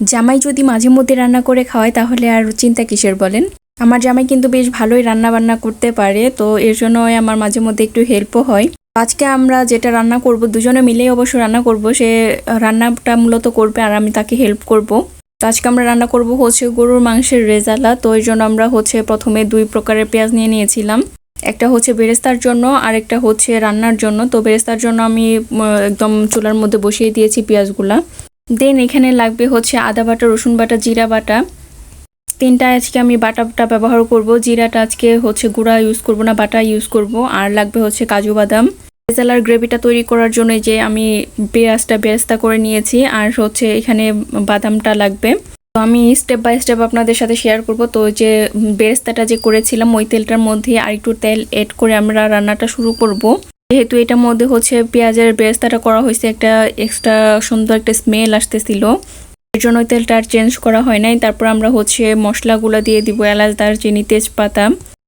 জামাই যদি মাঝে মধ্যে রান্না করে খাওয়ায়, তাহলে আর চিন্তা কিসের বলেন? আমার জামাই কিন্তু বেশ ভালোই রান্না বান্না করতে পারে, তো এর জন্য আমার মাঝে মধ্যে একটু হেল্পও হয়। আজকে আমরা যেটা রান্না করব, দুজনে মিলেই অবশ্য রান্না করব, সে রান্নাটা মূলত করবে আর আমি তাকে হেল্প করব। তো আজকে আমরা রান্না করব হচ্ছে গরুর মাংসের রেজালা, তো এই জন্য আমরা হচ্ছে প্রথমে দুই প্রকারের পেঁয়াজ নিয়ে নিয়েছিলাম। একটা হচ্ছে বেরেস্তার জন্য আর একটা হচ্ছে রান্নার জন্য। তো বেরেস্তার জন্য আমি একদম চুলার মধ্যে বসিয়ে দিয়েছি পেঁয়াজগুলা। দেন এখানে লাগবে হচ্ছে আদা বাটা, রসুন বাটা, জিরা বাটা। তিনটা আজকে আমি বাটাটা ব্যবহার করব। জিরাটা আজকে হচ্ছে গুঁড়া ইউজ করব না, বাটা ইউজ করব। আর লাগবে হচ্ছে কাজু বাদাম। রেজালার গ্রেভিটা তৈরি করার জন্য যে আমি পেঁয়াজটা বেরেস্তা করে নিয়েছি। আর হচ্ছে এখানে বাদামটা লাগবে। তো আমি স্টেপ বাই স্টেপ আপনাদের সাথে শেয়ার করব। তো যে বেরেস্তাটা যে করেছিলাম, ওই তেলটার মধ্যে আর একটু তেল এড করে আমরা রান্নাটা শুরু করব। যেহেতু এটার মধ্যে হচ্ছে পেঁয়াজের বেরেস্তাটা করা হয়েছে, একটা এক্সট্রা সুন্দর একটা স্মেল আসতেছিল। এর জন্য তেলটা আর চেঞ্জ করা হয় নাই। তারপর আমরা হচ্ছে মশলাগুলো দিয়ে দিব, এলাচ, দারচিনি, তেজপাতা।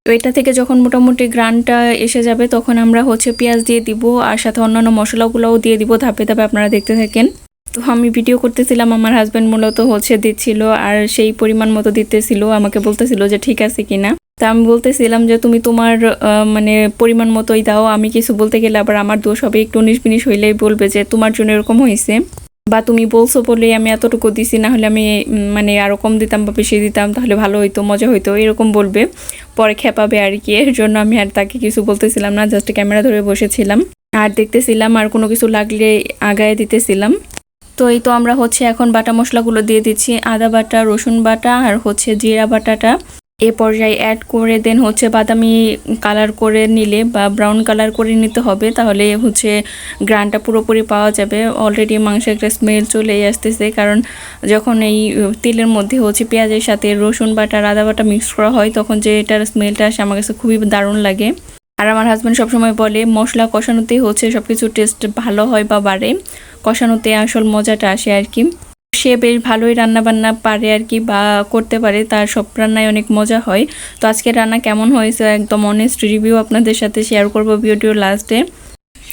তো এটা থেকে যখন মোটামুটি গ্রানটা এসে যাবে, তখন আমরা হচ্ছে পেঁয়াজ দিয়ে দিব আর সাথে অন্যান্য মশলাগুলোও দিয়ে দিব ধাপে ধাপে আপনারা দেখতে থাকেন। তো আমি ভিডিও করতেছিলাম, আমার হাজব্যান্ড মূলত হচ্ছে দিচ্ছিল আর সেই পরিমাণ মতো দিতেছিল, আমাকে বলতেছিল যে ঠিক আছে কিনা। তা আমি বলতেছিলাম যে তুমি তোমার মানে পরিমাণ মতোই দাও, আমি কিছু বলতে গেলে আবার আমার দোষ হবে, একটু উনিশ বিনিশ হইলেই বলবে যে তোমার জন্য এরকম হয়েছে বা তুমি বলছো বলে আমি এতটুকু দিছি, না হলে আমি মানে আরও কম দিতাম বা বেশি দিতাম, তাহলে ভালো হইতো, মজা হইতো, এরকম বলবে। পরে খেপাবে আর কি, এর জন্য আমি আর তাকে কিছু বলতেছিলাম না জাস্ট ক্যামেরা ধরে বসেছিলাম। আর দেখতেছিলাম আর কোনো কিছু লাগলে আগায় দিতেছিলাম। তো এই তো আমরা হচ্ছে এখন বাটা মশলাগুলো দিয়ে দিচ্ছি, আদা বাটা, রসুন বাটা, আর হচ্ছে জিরা বাটাটা। এ পর্যায়ে অ্যাড করে দেন হচ্ছে বাদামি কালার করে নিলে বা ব্রাউন কালার করে নিতে হবে, তাহলে হচ্ছে গ্রানটা পুরোপুরি পাওয়া যাবে। অলরেডি মাংসের একটা স্মেল চলেই আসতেছে, কারণ যখন এই তেলের মধ্যে হচ্ছে পেঁয়াজের সাথে রসুন বাটা আদা বাটা মিক্স করা হয়, তখন যে এটার স্মেলটা আসে আমার কাছে খুবই দারুণ লাগে। আর আমার হাজব্যান্ড সবসময় বলে, মশলা কষানোতেই হচ্ছে সব কিছু টেস্ট ভালো হয় বা বাড়ে, কষানোতে আসল মজাটা আসে আর কি। সে বেশ ভালোই রান্না বান্না পারে আর কি বা করতে পারে, তার সব রান্নায় অনেক মজা হয়। তো আজকে রান্না কেমন হয়েছে একদম অনেস্ট রিভিউ আপনাদের সাথে শেয়ার করব ভিডিও লাস্টে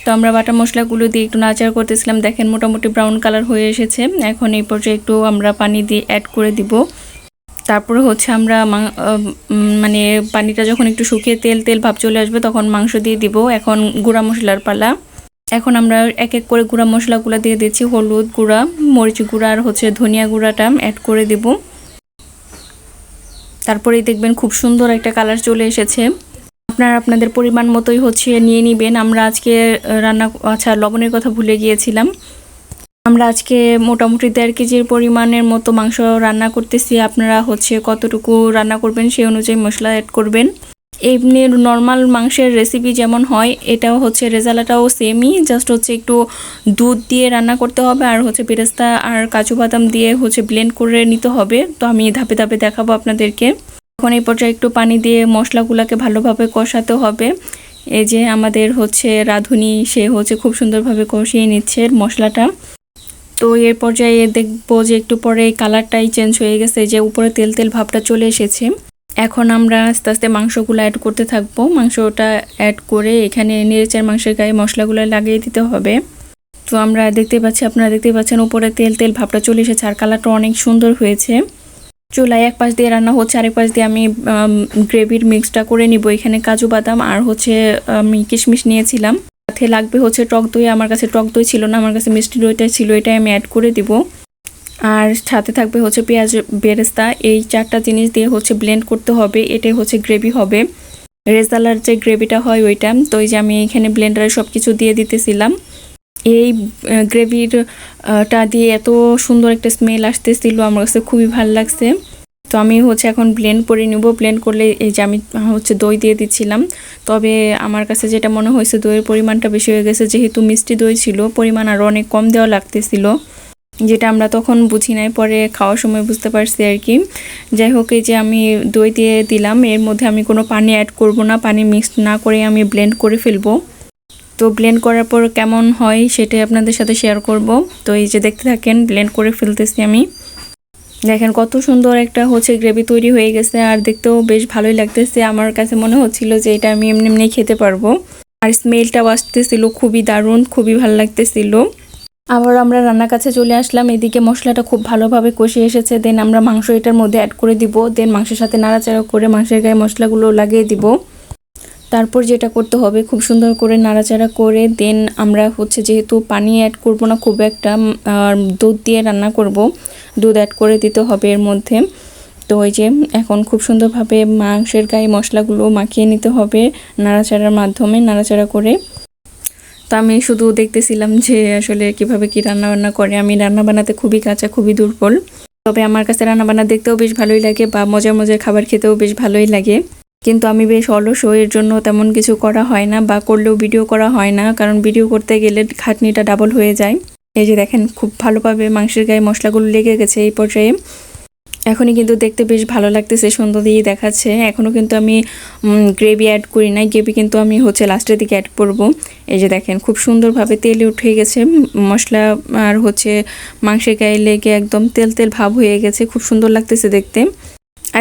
তো আমরা বাটা মশলাগুলো দিয়ে একটু নাচার করতেছিলাম, দেখেন মোটামুটি ব্রাউন কালার হয়ে এসেছে। এখন এই পর্যায়ে একটু আমরা পানি দিয়ে অ্যাড করে দিব। তারপরে হচ্ছে আমরা মানে পানিটা যখন একটু শুকিয়ে তেল তেল ভাব চলে আসবে তখন মাংস দিয়ে দিব। এখন গুঁড়া মশলার পালা। এখন আমরা এক এক করে গুঁড়া মশলাগুলো দিয়ে দিচ্ছি, হলুদ গুঁড়া, মরিচ গুঁড়া আর হচ্ছে ধনিয়া গুঁড়াটা অ্যাড করে দেব। তারপরেই দেখবেন খুব সুন্দর একটা কালার চলে এসেছে। আপনারা আপনাদের পরিমাণ মতোই হচ্ছে নিয়ে নেবেন। আমরা আজকে রান্না আচ্ছা লবণের কথা ভুলে গিয়েছিলাম। আমরা আজকে মোটামুটি দেড় কেজির পরিমাণের মতো মাংস রান্না করতেছি। আপনারা হচ্ছে কতটুকু রান্না করবেন সেই অনুযায়ী মশলা অ্যাড করবেন। এমনি নর্মাল মাংসের রেসিপি যেমন হয়, এটাও হচ্ছে রেজালাটাও সেমই জাস্ট হচ্ছে একটু দুধ দিয়ে রান্না করতে হবে আর হচ্ছে বেরেস্তা আর কাজু বাদাম দিয়ে হচ্ছে ব্লেন্ড করে নিতে হবে। তো আমি ধাপে ধাপে দেখাবো আপনাদেরকে। এখন এই পর্যায়ে একটু পানি দিয়ে মশলাগুলোকে ভালোভাবে কষাতে হবে। এই যে আমাদের হচ্ছে রাঁধুনি, সে হচ্ছে খুব সুন্দরভাবে কষিয়ে নিচ্ছে মশলাটা। তো এর পর্যায়ে দেখব যে একটু পরে কালারটাই চেঞ্জ হয়ে গেছে, যে উপরে তেল তেল ভাবটা চলে এসেছে। এখন আমরা আস্তে আস্তে মাংসগুলো অ্যাড করতে থাকব। মাংসটা অ্যাড করে এখানে নেড়েচার মাংসের গায়ে মশলাগুলো লাগিয়ে দিতে হবে। তো আমরা দেখতে পাচ্ছি, আপনারা দেখতে পাচ্ছেন উপরে তেল তেল ভাবটা চলে এসেছে আর কালারটা অনেক সুন্দর হয়েছে। চুলায় এক পাশ দিয়ে রান্না হচ্ছে, আরেক পাশ দিয়ে আমি গ্রেভির মিক্সটা করে নিব। এখানে কাজু বাদাম আর হচ্ছে, আমি কিশমিশ নিয়েছিলাম। সাথে লাগবে হচ্ছে টক দই। আমার কাছে টক দই ছিল না, আমার কাছে মিষ্টি দইটা ছিল, এটাই আমি অ্যাড করে দিব। আর সাথে থাকবে হচ্ছে পেঁয়াজ, বেরেস্তা। এই চারটা জিনিস দিয়ে হচ্ছে ব্লেন্ড করতে হবে, এটাই হচ্ছে গ্রেভি হবে। রেজালার যে গ্রেভিটা হয় ওইটা। তো এই যে আমি এখানে ব্লেন্ডারে সব কিছু দিয়ে দিতেছিলাম। এই গ্রেভির টা দিয়ে এত সুন্দর একটা স্মেল আসতেছিল, আমার কাছে খুবই ভালো লাগছে। তো আমি হচ্ছে এখন ব্লেন্ড করে নিব। ব্লেন্ড করলে এই যে আমি হচ্ছে দই দিয়ে দিচ্ছিলাম। তবে আমার কাছে যেটা মনে হয়েছে, দইয়ের পরিমাণটা বেশি হয়ে গেছে। যেহেতু মিষ্টি দই ছিল, পরিমাণ আরও অনেক কম দেওয়া লাগতেছিল। যেটা আমরা তখন বুঝি নাই, পরে খাওয়ার সময় বুঝতে পারছি আর কি। যাই হোক, এই যে আমি দই দিয়ে দিলাম, এর মধ্যে আমি কোনো পানি অ্যাড করব না, পানি মিক্সড না করে আমি ব্লেন্ড করে ফেলব। তো ব্লেন্ড করার পর কেমন হয় সেটাই আপনাদের সাথে শেয়ার করব। তো এই যে দেখতে থাকেন ব্লেন্ড করে ফেলতেছি আমি। দেখেন কত সুন্দর একটা হচ্ছে গ্রেভি তৈরি হয়ে গেছে, আর দেখতেও বেশ ভালোই লাগতেছে। আমার কাছে মনে হচ্ছিল যে এটা আমি এমনি এমনি খেতে পারব। আর স্মেলটাও আসতেছিল, খুবই দারুণ, খুবই ভালো লাগতেছিল। আবার আমরা রান্নার কাছে চলে আসলাম। এদিকে মশলাটা খুব ভালোভাবে কষে এসেছে। দেন আমরা মাংস এটার মধ্যে অ্যাড করে দিব। দেন মাংসের সাথে নাড়াচাড়া করে মাংসের গায়ে মশলাগুলো লাগিয়ে দিব। তারপর যেটা করতে হবে, খুব সুন্দর করে নাড়াচাড়া করে দেন আমরা হচ্ছে যেহেতু পানি অ্যাড করব না খুব একটা দুধ দিয়ে রান্না করব, দুধ অ্যাড করে দিতে হবে এর মধ্যে। তো ওই যে এখন খুব সুন্দরভাবে মাংসের গায়ে মশলাগুলো মাখিয়ে নিতে হবে, নাড়াচাড়ার মাধ্যমে নাড়াচাড়া করে। তো আমি শুধু দেখতেছিলাম যে আসলে কীভাবে কি রান্না বান্না করে। আমি রান্না বানাতে খুবই কাঁচা, খুবই দুর্বল। তবে আমার কাছে রান্না বান্না দেখতেও বেশ ভালোই লাগে বা মজার মজার খাবার খেতেও বেশ ভালোই লাগে। কিন্তু আমি বেশ অলস এর জন্য তেমন কিছু করা হয় না বা করলেও ভিডিও করা হয় না, কারণ ভিডিও করতে গেলে খাটনিটা ডাবল হয়ে যায়। এই যে দেখেন, খুব ভালোভাবে মাংসের গায়ে মশলাগুলো লেগে গেছে এই পর্যায়ে। এখনই কিন্তু দেখতে বেশ ভালো লাগতেছে, সুন্দর দিয়ে দেখাচ্ছে। এখনও কিন্তু আমি গ্রেভি অ্যাড করি নাই গ্রেভি কিন্তু আমি হচ্ছে লাস্টের দিকে অ্যাড করব। এই যে দেখেন, খুব সুন্দরভাবে তেলে উঠে গেছে মশলা আর হচ্ছে মাংসের গায়ে লেগে একদম তেল তেল ভাব হয়ে গেছে, খুব সুন্দর লাগতেছে দেখতে।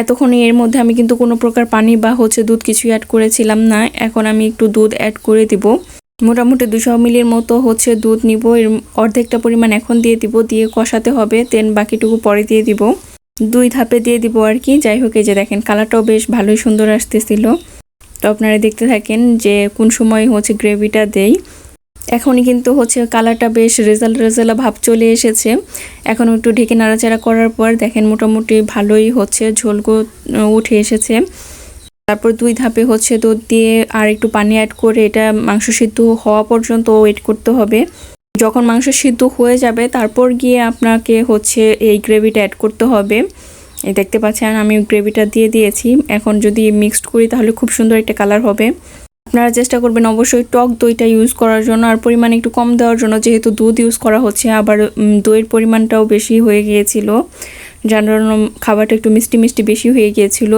এতক্ষণ এর মধ্যে আমি কিন্তু কোনো প্রকার পানি বা হচ্ছে দুধ কিছু অ্যাড করেছিলাম না, এখন আমি একটু দুধ অ্যাড করে দিব। মোটামুটি দুশো মিলির মতো হচ্ছে দুধ নিব, এর অর্ধেকটা পরিমাণ এখন দিয়ে দিব, দিয়ে কষাতে হবে দেন বাকিটুকু পরে দিয়ে দিব। দুই ধাপে দিয়ে দিব আর কি। যাই হোক, এই যে দেখেন, কালারটাও বেশ ভালোই সুন্দর আসতেছিল। তো আপনারা দেখতে থাকেন যে কোন সময় হচ্ছে গ্রেভিটা দেই। এখনই কিন্তু হচ্ছে কালারটা বেশ রেজাল্ট রেজাল্ট ভাব চলে এসেছে। এখন একটু ঢেকে নাড়াচাড়া করার পর দেখেন মোটামুটি ভালোই হচ্ছে ঝোলগো উঠে এসেছে। তারপর দুই ধাপে হচ্ছে দুধ দিয়ে আর একটু পানি অ্যাড করে এটা মাংস সিদ্ধ হওয়া পর্যন্ত ওয়েট করতে হবে। যখন মাংস সিদ্ধ হয়ে যাবে, তারপর গিয়ে আপনাকে হচ্ছে এই গ্রেভিটা অ্যাড করতে হবে। এই দেখতে পাচ্ছেন, আমি গ্রেভিটা দিয়ে দিয়েছি। এখন যদি মিক্সড করি, তাহলে খুব সুন্দর একটা কালার হবে। আপনারা চেষ্টা করবেন অবশ্যই টক দইটা ইউজ করার জন্য, আর পরিমাণ একটু কম দেওয়ার জন্য, যেহেতু দুধ ইউজ করা হচ্ছে, আবার দইয়ের পরিমাণটাও বেশি হয়ে গিয়েছিল। জন্য খাবারটা একটু মিষ্টি মিষ্টি বেশি হয়ে গিয়েছিল।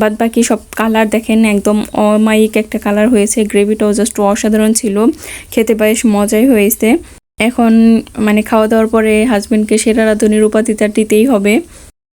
বাদ বাকি সব কালার দেখেন, একদম অমায়িক একটা কালার হয়েছে। গ্রেভিটাও জাস্ট অসাধারণ ছিল। খেতে বেশ মজাই হয়েছে। এখন মানে খাওয়া দাওয়ার পরে হাজব্যান্ডকে সেরা রাধুনির উপাধিটা দিতেই হবে।